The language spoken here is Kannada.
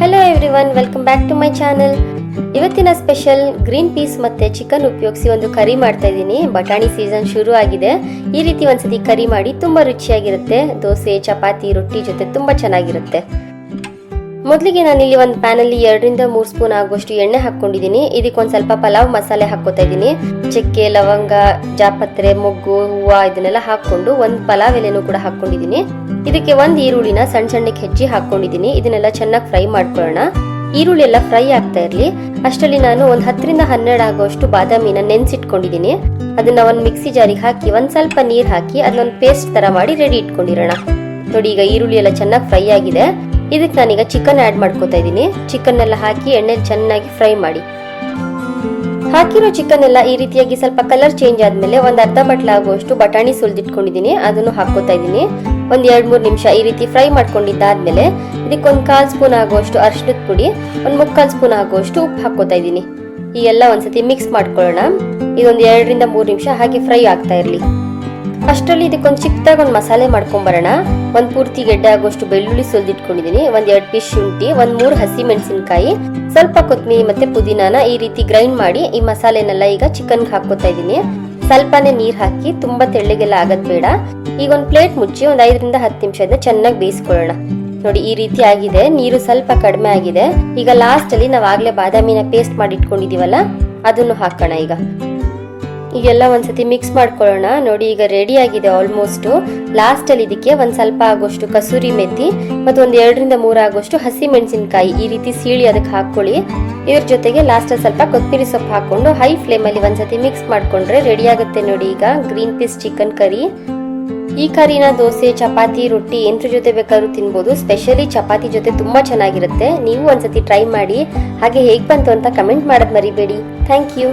Hello everyone welcome back to my channel ಇವತ್ತಿನ ಸ್ಪೆಷಲ್ ಗ್ರೀನ್ ಪೀಸ್ ಮತ್ತೆ ಚಿಕನ್ ಉಪಯೋಗಿಸಿ ಒಂದು ಕರಿ ಮಾಡ್ತಾ ಇದ್ದೀನಿ. ಬಟಾಣಿ ಸೀಸನ್ ಶುರು ಆಗಿದೆ. ಈ ರೀತಿ ಒಂದ್ಸತಿ ಕರಿ ಮಾಡಿ ತುಂಬಾ ರುಚಿಯಾಗಿರುತ್ತೆ. ದೋಸೆ, ಚಪಾತಿ, ರೊಟ್ಟಿ ಜೊತೆ ತುಂಬಾ ಚೆನ್ನಾಗಿರುತ್ತೆ. ಮೊದಲಿಗೆ ನಾನು ಇಲ್ಲಿ ಒಂದು ಪ್ಯಾನಲ್ಲಿ ಎರಡರಿಂದ ಮೂರು ಸ್ಪೂನ್ ಆಗುವಷ್ಟು ಎಣ್ಣೆ ಹಾಕೊಂಡಿದ್ದೀನಿ ಇದಕ್ಕೆ ಒಂದು ಸ್ವಲ್ಪ ಪಲಾವ್ ಮಸಾಲೆ ಹಾಕೋತಾ ಇದ್ದೀನಿ ಚಕ್ಕೆ, ಲವಂಗ, ಜಾಪತ್ರೆ, ಮೊಗ್ಗು, ಹೂವು ಇದನ್ನೆಲ್ಲ ಹಾಕೊಂಡು ಒಂದು ಪಲಾವ್ ಎಲೆನೂ ಕೂಡ ಹಾಕೊಂಡಿದ್ದೀನಿ ಇದಕ್ಕೆ ಒಂದು ಈರುಳ್ಳಿನ ಸಣ್ಣ ಸಣ್ಣಕ್ಕೆ ಹೆಚ್ಚಿ ಹಾಕೊಂಡಿದ್ದೀನಿ ಇದನ್ನೆಲ್ಲ ಚೆನ್ನಾಗಿ ಫ್ರೈ ಮಾಡ್ಕೊಳ್ಳೋಣ. ಈರುಳ್ಳಿ ಎಲ್ಲ ಫ್ರೈ ಆಗ್ತಾ ಇರಲಿ. ಅಷ್ಟರಲ್ಲಿ ನಾನು ಒಂದು ಹತ್ತರಿಂದ ಹನ್ನೆರಡು ಆಗುವಷ್ಟು ಬಾದಾಮಿನ ನೆನೆಸಿಟ್ಕೊಂಡಿದ್ದೀನಿ ಅದನ್ನ ಒಂದು ಮಿಕ್ಸಿ ಜಾರಿಗೆ ಹಾಕಿ, ಒಂದು ಸ್ವಲ್ಪ ನೀರು ಹಾಕಿ ಅದನ್ನೊಂದು ಪೇಸ್ಟ್ ತರ ಮಾಡಿ ರೆಡಿ ಇಟ್ಕೊಂಡಿರೋಣ. ನೋಡಿ, ಈಗ ಈರುಳ್ಳಿ ಎಲ್ಲ ಚೆನ್ನಾಗಿ ಫ್ರೈ ಆಗಿದೆ. ಇದಕ್ಕೆ ನಾನೀಗ ಚಿಕನ್ ಆ್ಯಡ್ ಮಾಡ್ಕೋತಾ ಇದ್ದೀನಿ. ಚಿಕನ್ ಎಲ್ಲ ಹಾಕಿ ಎಣ್ಣೆ ಚೆನ್ನಾಗಿ ಫ್ರೈ ಮಾಡಿ. ಹಾಕಿರೋ ಚಿಕನ್ ಎಲ್ಲ ಈ ರೀತಿಯಾಗಿ ಸ್ವಲ್ಪ ಕಲರ್ ಚೇಂಜ್ ಆದಮೇಲೆ ಒಂದು ಅರ್ಧ ಬಟ್ಲ ಆಗುವಷ್ಟು ಬಟಾಣಿ ಸುಲಿದಿಟ್ಕೊಂಡಿದ್ದೀನಿ. ಅದನ್ನು ಹಾಕೋತಾ ಇದ್ದೀನಿ. ಒಂದು ಎರಡು ಮೂರು ನಿಮಿಷ ಈ ರೀತಿ ಫ್ರೈ ಮಾಡ್ಕೊಂಡಿದ್ದಾದ್ಮೇಲೆ ಇದಕ್ಕೆ ಒಂದ್ ಕಾಲ್ ಸ್ಪೂನ್ ಆಗುವಷ್ಟು ಅರ್ಶಿನದ ಪುಡಿ, ಒಂದು ಮುಕ್ಕಾಲು ಸ್ಪೂನ್ ಆಗುವಷ್ಟು ಉಪ್ಪು ಹಾಕೋತಾ ಇದ್ದೀನಿ. ಈ ಎಲ್ಲ ಒಂದ್ಸತಿ ಮಿಕ್ಸ್ ಮಾಡ್ಕೊಳ್ಳೋಣ. ಇದೊಂದು ಎರಡರಿಂದ ಮೂರು ನಿಮಿಷ ಹಾಗೆ ಫ್ರೈ ಆಗ್ತಾ ಇರ್ಲಿ. ಅಷ್ಟರಲ್ಲಿ ಇದಕ್ಕೊಂದು ಚಿಕ್ಕದಾಗಿ ಒಂದು ಮಸಾಲೆ ಮಾಡ್ಕೊಂಬರೋಣ. ಒಂದು ಪೂರ್ತಿ ಗೆಡ್ಡೆ ಆಗುವಷ್ಟು ಬೆಳ್ಳುಳ್ಳಿ ಸುಲಿದಿಟ್ಕೊಂಡಿದ್ದೀನಿ ಒಂದ್ ಎರಡು ಪೀಸ್ ಶುಂಠಿ, ಒಂದ್ ಮೂರು ಹಸಿ ಮೆಣಸಿನಕಾಯಿ, ಸ್ವಲ್ಪ ಕೊತ್ತಂಬರಿ ಮತ್ತೆ ಪುದೀನಾನ ಈ ರೀತಿ ಗ್ರೈಂಡ್ ಮಾಡಿ ಈ ಮಸಾಲೆನೆಲ್ಲ ಈಗ ಚಿಕನ್ ಹಾಕೋತಾ ಇದ್ದೀನಿ ಸ್ವಲ್ಪನೇ ನೀರ್ ಹಾಕಿ ತುಂಬಾ ತೆಳ್ಳಗೆಲ್ಲ ಆಗದ್ ಬೇಡ. ಈಗ ಒಂದು ಪ್ಲೇಟ್ ಮುಚ್ಚಿ ಒಂದ್ ಐದರಿಂದ ಹತ್ತು ನಿಮಿಷ ಇದನ್ನ ಚೆನ್ನಾಗಿ ಬೇಯಿಸ್ಕೊಳ್ಳೋಣ. ನೋಡಿ ಈ ರೀತಿ ಆಗಿದೆ. ನೀರು ಸ್ವಲ್ಪ ಕಡಿಮೆ ಆಗಿದೆ. ಈಗ ಲಾಸ್ಟ್ ಅಲ್ಲಿ ನಾವ್ ಆಗ್ಲೇ ಬಾದಾಮಿನ ಪೇಸ್ಟ್ ಮಾಡಿ ಇಟ್ಕೊಂಡಿದೀವಲ್ಲ ಅದನ್ನು ಹಾಕೋಣ ಈಗ. ಈಗೆಲ್ಲ ಒಂದ್ಸತಿ ಮಿಕ್ಸ್ ಮಾಡ್ಕೊಳ್ಳೋಣ. ನೋಡಿ, ಈಗ ರೆಡಿ ಆಗಿದೆ ಆಲ್ಮೋಸ್ಟ್ ಲಾಸ್ಟ್ ಅಲ್ಲಿ ಇದಕ್ಕೆ ಒಂದ್ ಸ್ವಲ್ಪ ಆಗೋಷ್ಟು ಕಸೂರಿ ಮೆತ್ತಿ ಮತ್ತು ಒಂದ್ ಎರಡರಿಂದ ಮೂರು ಆಗೋಷ್ಟು ಹಸಿ ಮೆಣಸಿನಕಾಯಿ ಈ ರೀತಿ ಸೀಳಿ ಅದಕ್ಕೆ ಹಾಕೊಳ್ಳಿ ಇದ್ರ ಜೊತೆಗೆ ಲಾಸ್ಟ್ ಅಲ್ಲಿ ಸ್ವಲ್ಪ ಕೊತ್ತಂಬರಿ ಸೊಪ್ಪು ಹಾಕೊಂಡು ಹೈ ಫ್ಲೇಮ್ ಅಲ್ಲಿ ಒಂದ್ಸತಿ ಮಿಕ್ಸ್ ಮಾಡ್ಕೊಂಡ್ರೆ ರೆಡಿ ಆಗುತ್ತೆ ನೋಡಿ ಈಗ. ಗ್ರೀನ್ ಪೀಸ್ ಚಿಕನ್ ಕರಿ ಈ ಕರಿನ ದೋಸೆ, ಚಪಾತಿ, ರೊಟ್ಟಿ ಎಂತ್ರ ಜೊತೆ ಬೇಕಾದ್ರೂ ತಿನ್ಬೋದು. ಸ್ಪೆಷಲಿ ಚಪಾತಿ ಜೊತೆ ತುಂಬಾ ಚೆನ್ನಾಗಿರುತ್ತೆ. ನೀವು ಒಂದ್ಸತಿ ಟ್ರೈ ಮಾಡಿ. ಹಾಗೆ ಹೇಗ್ ಬಂತು ಅಂತ ಕಮೆಂಟ್ ಮಾಡೋದ್ ಮರಿಬೇಡಿ. Thank you